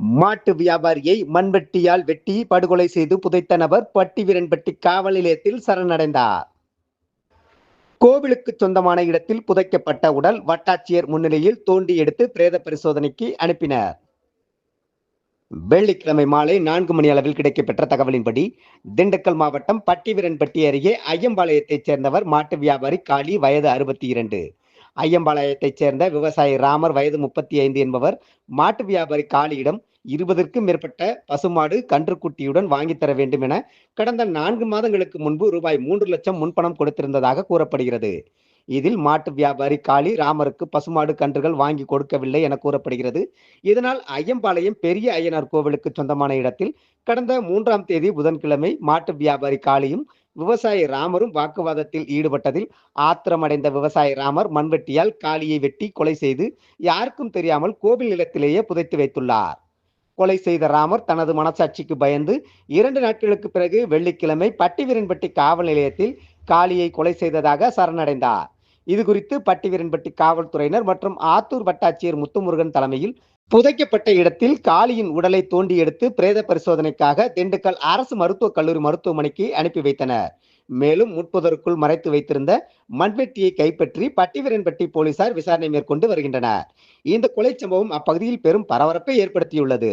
மாட்டு வியாபாரியை மண்வெட்டியால் வெட்டி படுகொலை செய்து புதைத்த நபர் பட்டிவீரன்பட்டி காவல் நிலையத்தில் சரணடைந்தார். கோவிலுக்கு சொந்தமான இடத்தில் புதைக்கப்பட்ட உடல் வட்டாட்சியர் முன்னிலையில் தோண்டி எடுத்து பிரேத பரிசோதனைக்கு அனுப்பினர். வெள்ளிக்கிழமை மாலை நான்கு மணி அளவில் கிடைக்கப்பெற்ற தகவலின்படி திண்டுக்கல் மாவட்டம் பட்டிவீரன்பட்டி அருகே ஐயம்பாளையத்தைச் சேர்ந்தவர் மாட்டு வியாபாரி காளி வயது அறுபத்தி இரண்டு. ஐயம்பாளையத்தைச் சேர்ந்த விவசாயி ராமர் வயது முப்பத்தி ஐந்து என்பவர் மாட்டு வியாபாரி காளியிடம் இருபதற்கும் மேற்பட்ட பசுமாடு கன்றுக்குட்டியுடன் வாங்கி தர வேண்டும் என கடந்த நான்கு மாதங்களுக்கு முன்பு ரூபாய் மூன்று லட்சம் முன்பணம் கொடுத்திருந்ததாக கூறப்படுகிறது. இதில் மாட்டு வியாபாரி காளி ராமருக்கு பசுமாடு கன்றுகள் வாங்கி கொடுக்கவில்லை என கூறப்படுகிறது. இதனால் ஐயம்பாளையம் பெரிய ஐயனார் கோவிலுக்கு சொந்தமான இடத்தில் கடந்த மூன்றாம் தேதி புதன்கிழமை மாட்டு வியாபாரி காளியும் விவசாயி ராமரும் வாக்குவாதத்தில் ஈடுபட்டதில் ஆத்திரமடைந்த விவசாயி ராமர் மண்வெட்டியால் காளியை வெட்டி கொலை செய்து யாருக்கும் தெரியாமல் கோவில் நிலத்திலேயே புதைத்து வைத்துள்ளார். கொலை செய்த ராமர் தனது மனசாட்சிக்கு பயந்து இரண்டு நாட்களுக்கு பிறகு வெள்ளிக்கிழமை பட்டிவீரன்பட்டி காவல் நிலையத்தில் காளியை கொலை செய்ததாக சரணடைந்தார். இது குறித்து பட்டிவீரன்பட்டி காவல்துறையினர் மற்றும் ஆத்தூர் வட்டாட்சியர் முத்துமுருகன் தலைமையில் புதைக்கப்பட்ட இடத்தில் காளியின் உடலை தோண்டி எடுத்து பிரேத பரிசோதனைக்காக திண்டுக்கல் அரசு மருத்துவக் கல்லூரி மருத்துவமனைக்கு அனுப்பி வைத்தனர். மேலும் முட்புதருக்குள் மறைத்து வைத்திருந்த மண்வெட்டியை கைப்பற்றி பட்டிவீரன்பட்டி போலீசார் விசாரணை மேற்கொண்டு வருகின்றனர். இந்த கொலை சம்பவம் அப்பகுதியில் பெரும் பரபரப்பை ஏற்படுத்தியுள்ளது.